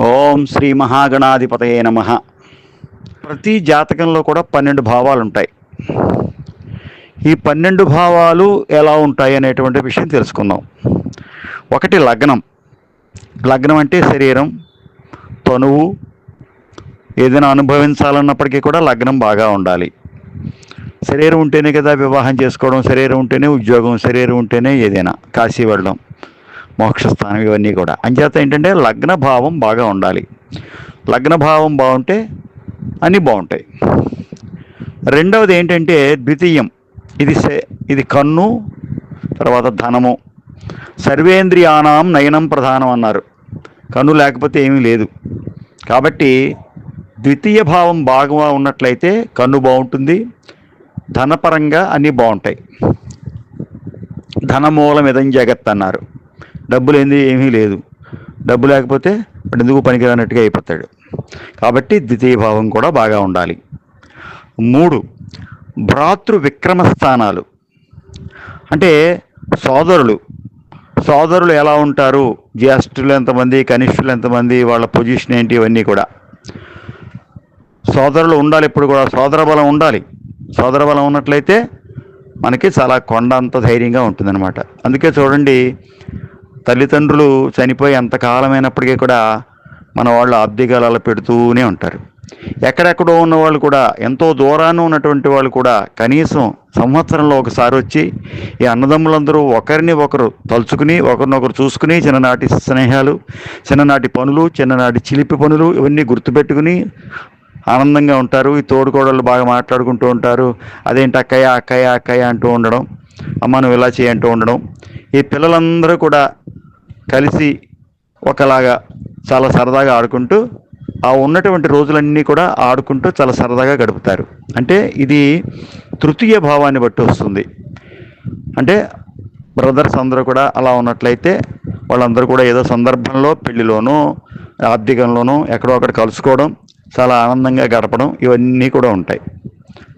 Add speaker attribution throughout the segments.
Speaker 1: ఓం శ్రీ మహాగణాధిపతయే నమ. ప్రతి జాతకంలో కూడా పన్నెండు భావాలు ఉంటాయి ఈ పన్నెండు భావాలు ఎలా ఉంటాయి అనేటువంటి విషయం తెలుసుకుందాం. ఒకటి లగ్నం. లగ్నం అంటే శరీరం తనువు ఏదైనా అనుభవించాలన్నప్పటికీ కూడా లగ్నం బాగా ఉండాలి. శరీరం ఉంటేనే కదా వివాహం చేసుకోవడం శరీరం ఉంటేనే ఉద్యోగం శరీరం ఉంటేనే ఏదైనా కాశీ వెళ్ళడం. మోక్షస్థానం ఇవన్నీ కూడా. అంచేత ఏంటంటే లగ్న భావం బాగా ఉండాలి. లగ్న భావం బాగుంటే అన్నీ బాగుంటాయి. రెండవది ఏంటంటే ద్వితీయం. ఇది సే- ఇది కన్ను తర్వాత ధనము. సర్వేంద్రియానాం నయనం ప్రధానం అన్నారు. కన్ను లేకపోతే ఏమీ లేదు. కాబట్టి ద్వితీయ భావం బాగా ఉన్నట్లయితే కన్ను బాగుంటుంది. ధనపరంగా అన్నీ బాగుంటాయి. ధనమూలం ఇదం జగత్ అన్నారు. డబ్బు లేనిది ఏమీ లేదు. డబ్బు లేకపోతే వాడు ఎందుకు పనికిరానట్టుగా అయిపోతాడు. కాబట్టి ద్వితీయ భావం కూడా బాగా ఉండాలి. మూడు భ్రాతృ విక్రమ స్థానాలు అంటే సోదరులు. సోదరులు ఎలా ఉంటారు? జ్యేష్ఠులు ఎంతమంది? కనిష్ఠులు ఎంతమంది? వాళ్ళ పొజిషన్ ఏంటి? ఇవన్నీ కూడా. సోదరులు ఉండాలి ఇప్పుడు కూడా. సోదర బలం ఉండాలి. సోదర బలం ఉన్నట్లయితే మనకి చాలా కొండ అంత ధైర్యంగా ఉంటుందన్నమాట. అందుకే చూడండి తల్లిదండ్రులు చనిపోయి ఎంతకాలమైనప్పటికీ కూడా మన వాళ్ళు అద్దెగాలాలు పెడుతూనే ఉంటారు. ఎక్కడెక్కడో ఉన్న వాళ్ళు కూడా ఎంతో దూరాన ఉన్నటువంటి వాళ్ళు కూడా కనీసం సంవత్సరంలో ఒకసారి వచ్చి ఈ అన్నదమ్ములందరూ ఒకరిని ఒకరు తలుచుకుని ఒకరినొకరు చూసుకుని చిన్ననాటి స్నేహాలు చిన్ననాటి పనులు చిన్ననాటి చిలిపి పనులు ఇవన్నీ గుర్తుపెట్టుకుని ఆనందంగా ఉంటారు. ఈ తోడుకోడళ్ళు బాగా మాట్లాడుకుంటూ ఉంటారు. అదేంటి అక్కయ్య అక్కయ్య అక్కయ్య అంటూ ఉండడం అమ్మ నువ్వు ఇలా చేయంటూ ఉండడం ఈ పిల్లలందరూ కూడా కలిసి ఒకలాగా చాలా సరదాగా ఆడుకుంటూ ఆ ఉన్నటువంటి రోజులన్నీ కూడా ఆడుకుంటూ చాలా సరదాగా గడుపుతారు. అంటే ఇది తృతీయ భావాన్ని బట్టి వస్తుంది. అంటే బ్రదర్స్ అందరూ కూడా అలా ఉన్నట్లయితే వాళ్ళందరూ కూడా ఏదో సందర్భంలో పెళ్ళిలోనూ ఆర్థికంలోనూ ఎక్కడో అక్కడ కలుసుకోవడం చాలా ఆనందంగా గడపడం ఇవన్నీ కూడా ఉంటాయి.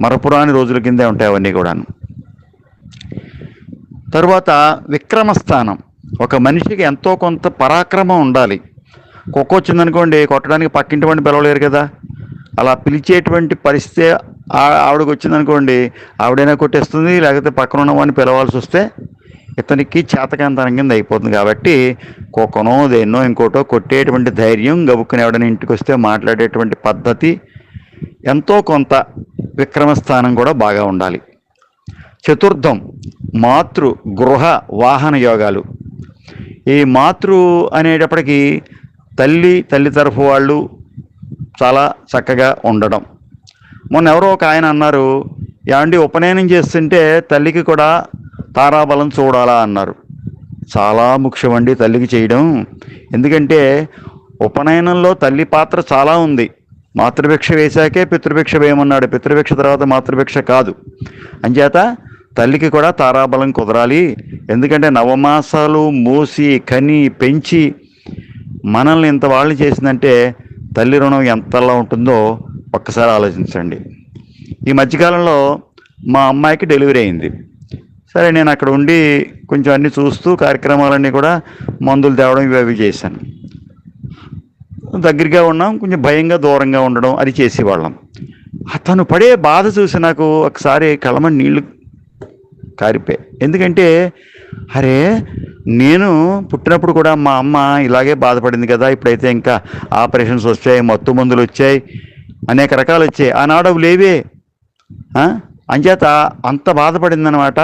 Speaker 1: మరపురాని రోజుల కిందే ఉంటాయి అవన్నీ కూడాను. తరువాత విక్రమస్థానం. ఒక మనిషికి ఎంతో కొంత పరాక్రమం ఉండాలి. కుక్క వచ్చిందనుకోండి కొట్టడానికి పక్కింటి వాడిని పిలవలేరు కదా. అలా పిలిచేటువంటి పరిస్థితి ఆవిడకి వచ్చిందనుకోండి ఆవిడైనా కొట్టేస్తుంది లేకపోతే పక్కన ఉన్న వాడిని పిలవాల్సి వస్తే ఇతనికి చేతకాంతనం కింద అయిపోతుంది కాబట్టి కుక్కనో దేన్నో ఇంకోటో కొట్టేటువంటి ధైర్యం గబుక్కుని ఎవడైనా ఇంటికి వస్తే మాట్లాడేటువంటి పద్ధతి ఎంతో కొంత విక్రమస్థానం కూడా బాగా ఉండాలి. చతుర్థం మాతృ గృహ వాహన యోగాలు. ఈ మాతృ అనేటప్పటికీ తల్లి తల్లి తరఫు వాళ్ళు చాలా చక్కగా ఉండడం. మొన్న ఎవరో ఒక ఆయన అన్నారు ఏమండి ఉపనయనం చేస్తుంటే తల్లికి కూడా తారాబలం చూడాలా? అన్నారు. చాలా ముఖ్యమండి తల్లికి చేయడం. ఎందుకంటే ఉపనయనంలో తల్లి పాత్ర చాలా ఉంది. మాతృభిక్ష వేశాకే పితృభిక్ష వేయమన్నాడు. పితృభిక్ష తర్వాత మాతృభిక్ష కాదు. అంచేత తల్లికి కూడా తారాబలం కుదరాలి. ఎందుకంటే నవమాసాలు మోసి కని పెంచి మనల్ని ఇంత వాళ్ళు చేసిందంటే తల్లి రుణం ఎంతలా ఉంటుందో ఒక్కసారి ఆలోచించండి. ఈ మధ్యకాలంలో మా అమ్మాయికి డెలివరీ అయింది. సరే నేను అక్కడ ఉండి కొంచెం అన్ని చూస్తూ కార్యక్రమాలన్నీ కూడా మందులు తేవడం ఇవి అవి చేశాను. దగ్గరగా ఉన్నాం కొంచెం భయంగా దూరంగా ఉండడం అది చేసేవాళ్ళం. అతను పడే బాధ చూసి నాకు ఒకసారి కళ్ళమని నీళ్ళు కారిపే ఎందుకంటే అరే నేను పుట్టినప్పుడు కూడా మా అమ్మ ఇలాగే బాధపడింది కదా ఇప్పుడైతే ఇంకా ఆపరేషన్స్ వచ్చాయి మత్తు మందులు వచ్చాయి అనేక రకాలు వచ్చాయి. ఆనాడు అవి లేవే. అంచేత అంత బాధపడిందనమాట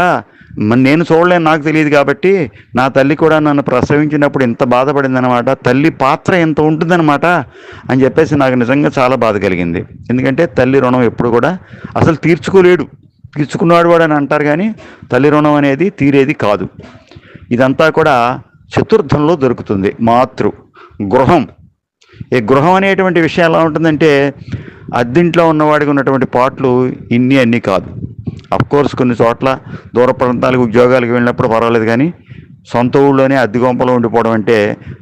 Speaker 1: నేను చూడలేను నాకు తెలియదు కాబట్టి నా తల్లి కూడా నన్ను ప్రసవించినప్పుడు ఇంత బాధపడిందనమాట తల్లి పాత్ర ఎంత ఉంటుందన్నమాట అని చెప్పేసి నాకు నిజంగా చాలా బాధ కలిగింది. ఎందుకంటే తల్లి రుణం ఎప్పుడు కూడా అసలు తీర్చుకోలేడు. తీర్చుకున్నాడు వాడు అని అంటారు కానీ తల్లి రుణం అనేది తీరేది కాదు. ఇదంతా కూడా చతుర్థంలో దొరుకుతుంది. మాతృ గృహం. ఈ గృహం అనేటువంటి విషయం ఎలా ఉంటుందంటే అద్దింట్లో ఉన్నవాడికి ఉన్నటువంటి పాటలు ఇన్ని అన్నీ కాదు. కోర్స్ కొన్ని చోట్ల దూర ప్రాంతాలకు ఉద్యోగాలకు వెళ్ళినప్పుడు పర్వాలేదు కానీ సొంత ఊళ్ళోనే అద్దె గొంపలో ఉండిపోవడం అంటే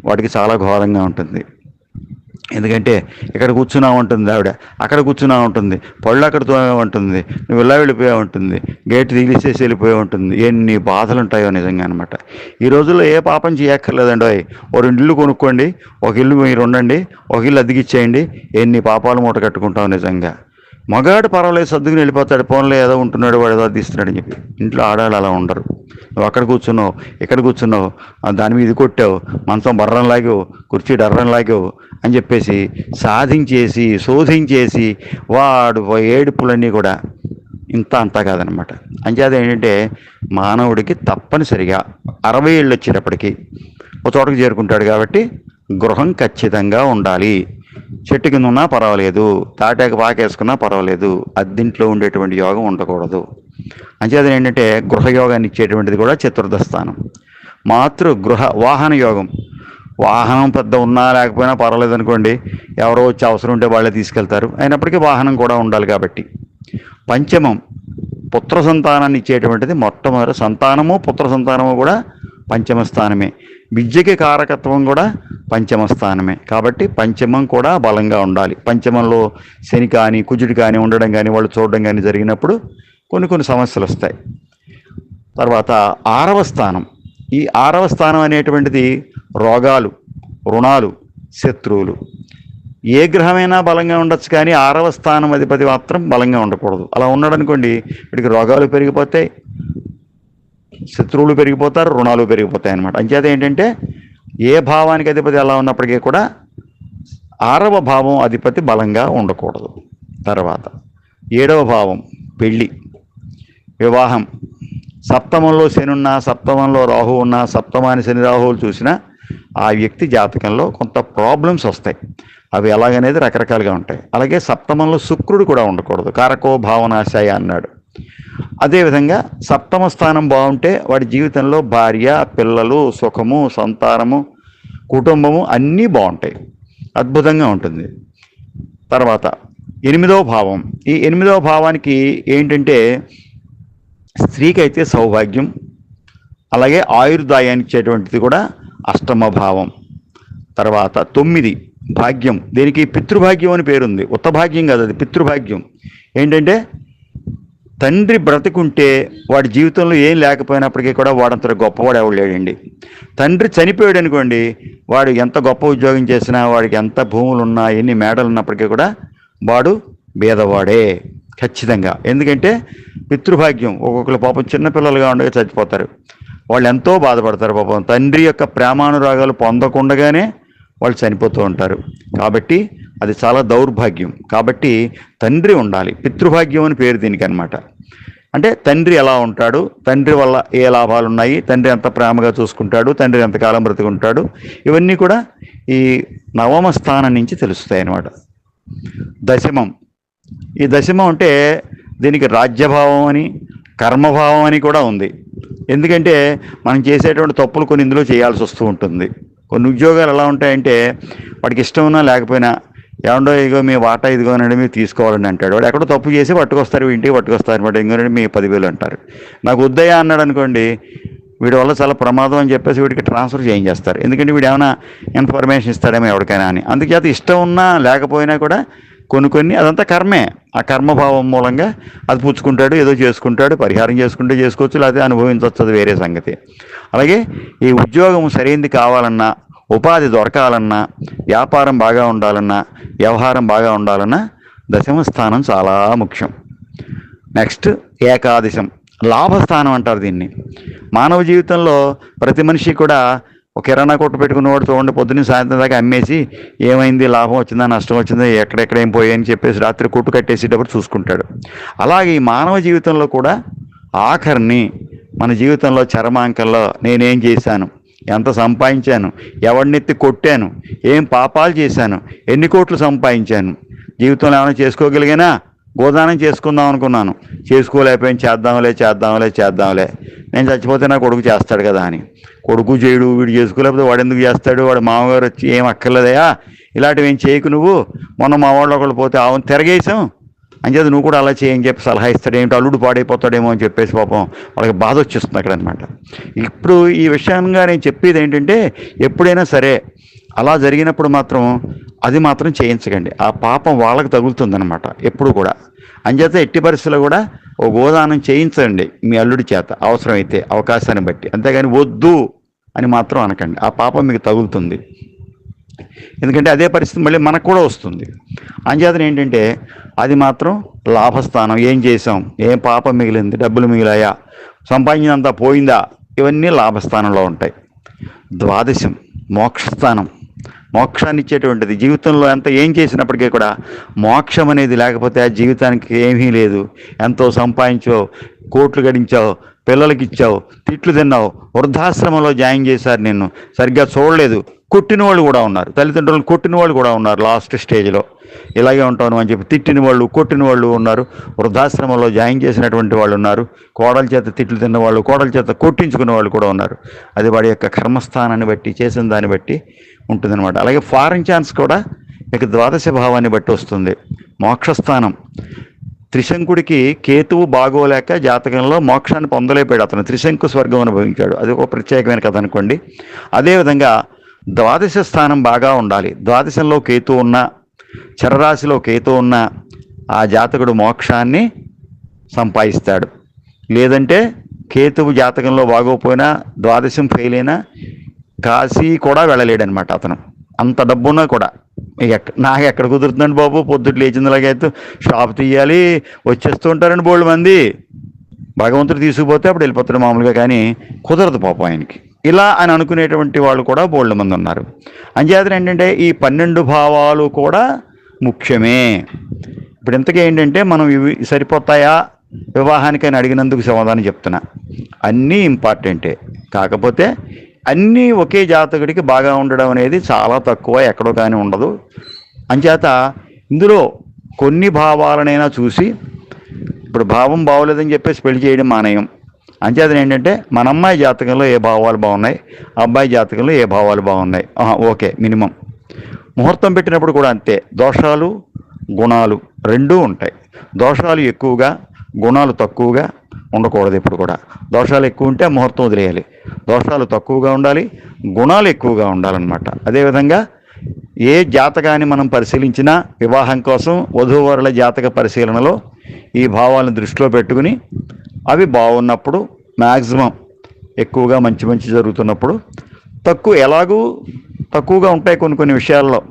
Speaker 1: వాడికి చాలా ఘోరంగా ఉంటుంది. ఎందుకంటే ఇక్కడ కూర్చున్నా ఉంటుంది ఆవిడ. అక్కడ కూర్చున్నా ఉంటుంది పళ్ళు అక్కడ తోమే ఉంటుంది నువ్వు ఇలా వెళ్ళిపోయా ఉంటుంది గేట్ తీసేసి వెళ్ళిపోయి ఉంటుంది ఎన్ని బాధలు ఉంటాయో నిజంగా అనమాట ఈ రోజుల్లో ఏ పాపం చేయక్కర్లేదండి. అవి ఓ రెండు ఇల్లు కొనుక్కోండి ఒక ఇల్లు మీరు ఉండండి ఒక ఇల్లు అద్దెకిచ్చేయండి ఎన్ని పాపాలు మూట కట్టుకుంటాం నిజంగా. మగాడు పర్వాలేదు సర్దుకుని వెళ్ళిపోతాడు ఫోన్లో ఏదో ఉంటున్నాడు వాడు ఏదో తీస్తున్నాడు అని చెప్పి. ఇంట్లో ఆడాలి అలా ఉండరు. నువ్వు అక్కడ కూర్చున్నావు ఇక్కడ కూర్చున్నావు దాని మీద ఇది కొట్టావు మంచం బర్రం లాగావు కుర్చీ డర్రం లాగావు అని చెప్పేసి సాధించేసి శోధించేసి వాడు ఏడుపులన్నీ కూడా ఇంత అంతా కాదనమాట. అంచేత ఏంటంటే మానవుడికి తప్పనిసరిగా అరవై ఏళ్ళు వచ్చేటప్పటికి ఒక చోటకు చేరుకుంటాడు కాబట్టి గృహం ఖచ్చితంగా ఉండాలి. చెట్టు కింద ఉన్నా పర్వాలేదు తాటాకు పాకేసుకున్నా పర్వాలేదు అద్దింట్లో ఉండేటువంటి యోగం ఉండకూడదు. అంచేత ఏంటంటే గృహయోగాన్ని ఇచ్చేటువంటిది కూడా చతుర్థ స్థానం మాతృ గృహ వాహన యోగం. వాహనం పెద్ద ఉన్నా లేకపోయినా పర్వాలేదు అనుకోండి ఎవరో వచ్చి అవసరం ఉంటే వాళ్ళే తీసుకెళ్తారు. అయినప్పటికీ వాహనం కూడా ఉండాలి కాబట్టి. పంచమం పుత్ర సంతానాన్ని ఇచ్చేటువంటిది మొట్టమొదటి సంతానము పుత్ర సంతానము కూడా పంచమ స్థానమే. విద్యకి కారకత్వం కూడా పంచమ స్థానమే కాబట్టి పంచమం కూడా బలంగా ఉండాలి. పంచమంలో శని కానీ కుజుడు కానీ ఉండడం కానీ వాళ్ళు చూడడం కానీ జరిగినప్పుడు కొన్ని కొన్ని సమస్యలు వస్తాయి. తర్వాత ఆరవ స్థానం. ఈ ఆరవ స్థానం అనేటువంటిది రోగాలు రుణాలు శత్రువులు. ఏ గ్రహమైనా బలంగా ఉండొచ్చు కానీ ఆరవ స్థానం అధిపతి మాత్రం బలంగా ఉండకూడదు. అలా ఉన్నాడనుకోండి వీడికి రోగాలు పెరిగిపోతాయి శత్రువులు పెరిగిపోతారు రుణాలు పెరిగిపోతాయి అనమాట అంచేత ఏంటంటే ఏ భావానికి అధిపతి ఎలా ఉన్నప్పటికీ కూడా ఆరవ భావం అధిపతి బలంగా ఉండకూడదు. తర్వాత ఏడవ భావం పెళ్ళి వివాహం. సప్తమంలో శని ఉన్నా సప్తమంలో రాహు ఉన్నా సప్తమాని శని రాహువులు చూసినా ఆ వ్యక్తి జాతకంలో కొంత ప్రాబ్లమ్స్ వస్తాయి. అవి ఎలాగనేది రకరకాలుగా ఉంటాయి. అలాగే సప్తమంలో శుక్రుడు కూడా ఉండకూడదు. కారకో భావనాశయ అన్నాడు. అదేవిధంగా సప్తమ స్థానం బాగుంటే వాడి జీవితంలో భార్య పిల్లలు సుఖము సంతానము కుటుంబము అన్నీ బాగుంటాయి. అద్భుతంగా ఉంటుంది. తర్వాత ఎనిమిదవ భావం. ఈ ఎనిమిదవ భావానికి ఏంటంటే స్త్రీకైతే సౌభాగ్యం అలాగే ఆయుర్దాయానికి ఇచ్చేటువంటిది కూడా అష్టమ భావం. తర్వాత తొమ్మిది భాగ్యం. దీనికి పితృభాగ్యం అని పేరుంది. ఉత్తభాగ్యం కాదు అది పితృభాగ్యం. ఏంటంటే తండ్రి బ్రతికుంటే వాడి జీవితంలో ఏం లేకపోయినప్పటికీ కూడా వాడంత గొప్పవాడు ఎవడలేడండి తండ్రి చనిపోయాడు అనుకోండి వాడు ఎంత గొప్ప ఉద్యోగం చేసినా వాడికి ఎంత భూములు ఉన్నా ఎన్ని మేడలు ఉన్నప్పటికీ కూడా వాడు బీదవాడే ఖచ్చితంగా. ఎందుకంటే పితృభాగ్యం ఒక్కొక్కరు పాపం చిన్నపిల్లలుగా ఉండగా చచ్చిపోతారు. వాళ్ళు ఎంతో బాధపడతారు పాపం. తండ్రి యొక్క ప్రేమానురాగాలు పొందకుండగానే వాళ్ళు చనిపోతూ ఉంటారు. కాబట్టి అది చాలా దౌర్భాగ్యం. కాబట్టి తండ్రి ఉండాలి. పితృభాగ్యం అని పేరు దీనికి అనమాట అంటే తండ్రి ఎలా ఉంటాడు? తండ్రి వల్ల ఏ లాభాలు ఉన్నాయి? తండ్రి ఎంత ప్రేమగా చూసుకుంటాడు? తండ్రి ఎంతకాలం బ్రతుకుంటాడు? ఇవన్నీ కూడా ఈ నవమ స్థానం నుంచి తెలుస్తాయి అన్నమాట. దశమం. ఈ దశమం అంటే దీనికి రాజ్యభావం అని కర్మభావం అని కూడా ఉంది. ఎందుకంటే మనం చేసేటువంటి తప్పులు కొన్ని ఇందులో చేయాల్సి వస్తూ ఉంటుంది. కొన్ని ఉద్యోగాలు ఎలా ఉంటాయంటే వాడికి ఇష్టం ఉన్నా లేకపోయినా ఏమండో ఇగో మీ వాటా ఇదిగోనండి మీరు తీసుకోవాలని అంటాడు. వాడు ఎక్కడో తప్పు చేసి పట్టుకొస్తారు ఇంటికి పట్టుకొస్తారు అనమాట ఇంకోనండి మీ పదివేలు అంటారు. నాకు వద్దయ్యా అన్నాడు అనుకోండి వీడి వల్ల చాలా ప్రమాదం అని చెప్పేసి వీడికి ట్రాన్స్ఫర్ చేయించేస్తారు. ఎందుకంటే వీడు ఏమైనా ఇన్ఫర్మేషన్ ఇస్తాడేమో ఎవరికైనా అని. అందుచేత ఇష్టం ఉన్నా లేకపోయినా కూడా కొన్ని కొన్ని అదంతా కర్మే. ఆ కర్మభావం మూలంగా అది పుచ్చుకుంటాడు ఏదో చేసుకుంటాడు పరిహారం చేసుకుంటే చేసుకోవచ్చు లేకపోతే అనుభవించవచ్చు అది వేరే సంగతి. అలాగే ఈ ఉద్యోగం సరైనది కావాలన్నా ఉపాధి దొరకాలన్నా వ్యాపారం బాగా ఉండాలన్నా వ్యవహారం బాగా ఉండాలన్నా దశమ స్థానం చాలా ముఖ్యం. నెక్స్ట్ ఏకాదశం. లాభస్థానం అంటారు దీన్ని. మానవ జీవితంలో ప్రతి మనిషి కూడా ఒక కిరాణా కొట్టు పెట్టుకున్నవాడు చూడండి పొద్దున్న సాయంత్రం దాకా అమ్మేసి ఏమైంది లాభం వచ్చిందా నష్టం వచ్చిందా ఎక్కడెక్కడ ఏం పోయాయని చెప్పేసి రాత్రి కొట్టు కట్టేసేటప్పుడు చూసుకుంటాడు. అలాగే ఈ మానవ జీవితంలో కూడా ఆఖరిని మన జీవితంలో చరమాంకంలో నేనేం చేశాను? ఎంత సంపాదించాను? ఎవడినెత్తి కొట్టాను? ఏం పాపాలు చేశాను? ఎన్ని కోట్లు సంపాదించాను? జీవితంలో ఏమైనా చేసుకోగలిగినా? గోదానం చేసుకుందాం అనుకున్నాను. చేసుకోలేకపోయినా. చేద్దాంలే చేద్దాంలే చేద్దాంలే. నేను చచ్చిపోతే నా కొడుకు చేస్తాడు కదా అని. కొడుకు చేయడు వీడు చేసుకోలేకపోతే వాడు ఎందుకు చేస్తాడు? వాడు మామగారు వచ్చి ఏం అక్కర్లేదయా? ఇలాంటివి ఏం చేయకు నువ్వు? మొన్న మా వాళ్ళు ఒకళ్ళు పోతే ఆవును తిరగేసాం అంచేత నువ్వు కూడా అలా చేయని చెప్పి సలహా ఇస్తాడు ఏంటో అల్లుడు పాడైపోతాడేమో అని చెప్పేసి పాపం వాళ్ళకి బాధ వచ్చేస్తుంది అక్కడ అనమాట ఇప్పుడు ఈ విషయంగా నేను చెప్పేది ఏంటంటే ఎప్పుడైనా సరే అలా జరిగినప్పుడు మాత్రం అది మాత్రం చేయించకండి. ఆ పాపం వాళ్ళకి తగులుతుందనమాట ఎప్పుడు కూడా. అంచేత ఎట్టి పరిస్థితుల్లో కూడా ఓ గోదానం చేయించండి మీ అల్లుడి చేత అవసరమైతే అవకాశాన్ని బట్టి. అంతేగాని వద్దు అని మాత్రం అనకండి. ఆ పాపం మీకు తగులుతుంది. ఎందుకంటే అదే పరిస్థితి మళ్ళీ మనకు కూడా వస్తుంది. అంచేతన ఏంటంటే అది మాత్రం లాభస్థానం. ఏం చేసాం ఏం పాపం మిగిలింది? డబ్బులు మిగిలాయా? సంపాదించినంత పోయిందా? ఇవన్నీ లాభస్థానంలో ఉంటాయి. ద్వాదశం మోక్షస్థానం. మోక్షాన్ని ఇచ్చేటువంటిది. జీవితంలో ఎంత ఏం చేసినప్పటికీ కూడా మోక్షం అనేది లేకపోతే ఆ జీవితానికి ఏమీ లేదు. ఎంతో సంపాదించావు కోట్లు గడించావు పిల్లలకి ఇచ్చావు తిట్లు తిన్నావు వృద్ధాశ్రమంలో జాయిన్ చేశారు నిన్ను. సరిగ్గా చూడలేదు. కొట్టిన వాళ్ళు కూడా ఉన్నారు. తల్లిదండ్రులను కొట్టిన వాళ్ళు కూడా ఉన్నారు లాస్ట్ స్టేజ్లో. ఇలాగే ఉంటాను అని చెప్పి తిట్టిన వాళ్ళు కొట్టిన వాళ్ళు ఉన్నారు. వృద్ధాశ్రమంలో జాయిన్ చేసినటువంటి వాళ్ళు ఉన్నారు. కోడల చేత తిట్లు తిన్న వాళ్ళు కోడల చేత కొట్టించుకున్న వాళ్ళు కూడా ఉన్నారు. అది వాడి యొక్క కర్మస్థానాన్ని బట్టి చేసిన దాన్ని బట్టి ఉంటుందన్నమాట. అలాగే ఫారెన్ ఛాన్స్ కూడా మీకు ద్వాదశ భావాన్ని బట్టి వస్తుంది. మోక్షస్థానం. త్రిశంకుడికి కేతువు బాగోలేక జాతకంలో మోక్షాన్ని పొందలేపాడు అతను. త్రిశంకు స్వర్గం అనుభవించాడు. అది ఒక ప్రత్యేకమైన కథ అనుకోండి. అదేవిధంగా ద్వాదశ స్థానం బాగా ఉండాలి. ద్వాదశంలో కేతు ఉన్న చరరాశిలో కేతు ఉన్న ఆ జాతకుడు మోక్షాన్ని సంపాదిస్తాడు. లేదంటే కేతువు జాతకంలో బాగోపోయినా ద్వాదశం ఫెయిల్ అయినా కాశీ కూడా వెళ్ళలేడనమాట అతను. అంత డబ్బున్నా కూడా. ఎక్క నాకు ఎక్కడ కుదురుతుందండి బాబు? పొద్దుట లేచిందిలాగైతే షాప్ తీయాలి వచ్చేస్తూ ఉంటారండి బోళ్ళు మంది. భగవంతుడు తీసుకుపోతే అప్పుడు వెళ్ళిపోతాడు మామూలుగా కానీ కుదరదు పాపం ఆయనకి. ఇలా అని అనుకునేటువంటి వాళ్ళు కూడా బోల్డ్ మంది ఉన్నారు. అంచేతన ఏంటంటే ఈ పన్నెండు భావాలు కూడా ముఖ్యమే. ఇప్పుడు ఇంతకీ ఏంటంటే మనం ఇవి సరిపోతాయా? వివాహానికి అని అడిగినందుకు సమాధానం చెప్తున్నా. అన్నీ ఇంపార్టెంటే. కాకపోతే అన్నీ ఒకే జాతకుడికి బాగా ఉండడం అనేది చాలా తక్కువ ఎక్కడో కానీ ఉండదు. అంచేత ఇందులో కొన్ని భావాలనైనా చూసి ఇప్పుడు భావం బాగోలేదని చెప్పేసి పెళ్ళి చేయడం మానేయం. అంచేత ఏంటంటే మన అమ్మాయి జాతకంలో ఏ భావాలు బాగున్నాయి అబ్బాయి జాతకంలో ఏ భావాలు బాగున్నాయి? Okay minimum. ముహూర్తం పెట్టినప్పుడు కూడా అంతే. దోషాలు గుణాలు రెండూ ఉంటాయి. దోషాలు ఎక్కువగా గుణాలు తక్కువగా ఉండకూడదు ఇప్పుడు కూడా. దోషాలు ఎక్కువ ఉంటే ముహూర్తం వదిలేయాలి. దోషాలు తక్కువగా ఉండాలి గుణాలు ఎక్కువగా ఉండాలన్నమాట. అదేవిధంగా ఏ జాతకాన్ని మనం పరిశీలించినా వివాహం కోసం వధూవరుల జాతక పరిశీలనలో ఈ భావాలను దృష్టిలో పెట్టుకుని అవి బాగున్నప్పుడు మ్యాక్సిమం ఎక్కువగా మంచి మంచి జరుగుతున్నప్పుడు తక్కువ ఎలాగూ తక్కువగా ఉంటాయి కొన్ని కొన్ని విషయాల్లో.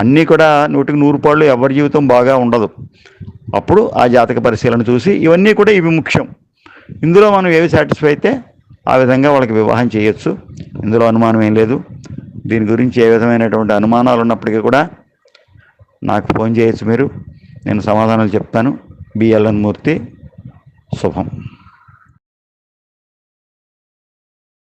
Speaker 1: అన్నీ కూడా నూటికి నూరు పాళ్ళు ఎవరి జీవితం బాగా ఉండదు. అప్పుడు ఆ జాతక పరిశీలన చూసి ఇవన్నీ కూడా ఇవి ముఖ్యం. ఇందులో మనం ఏవి సాటిస్ఫై అయితే ఆ విధంగా వాళ్ళకి వివాహం చేయొచ్చు. ఇందులో అనుమానం ఏం లేదు. దీని గురించి ఏ విధమైనటువంటి అనుమానాలు ఉన్నప్పటికీ కూడా నాకు ఫోన్ చేయొచ్చు మీరు. నేను సమాధానాలు చెప్తాను. బిఎల్ఎన్ మూర్తి. 苏鹏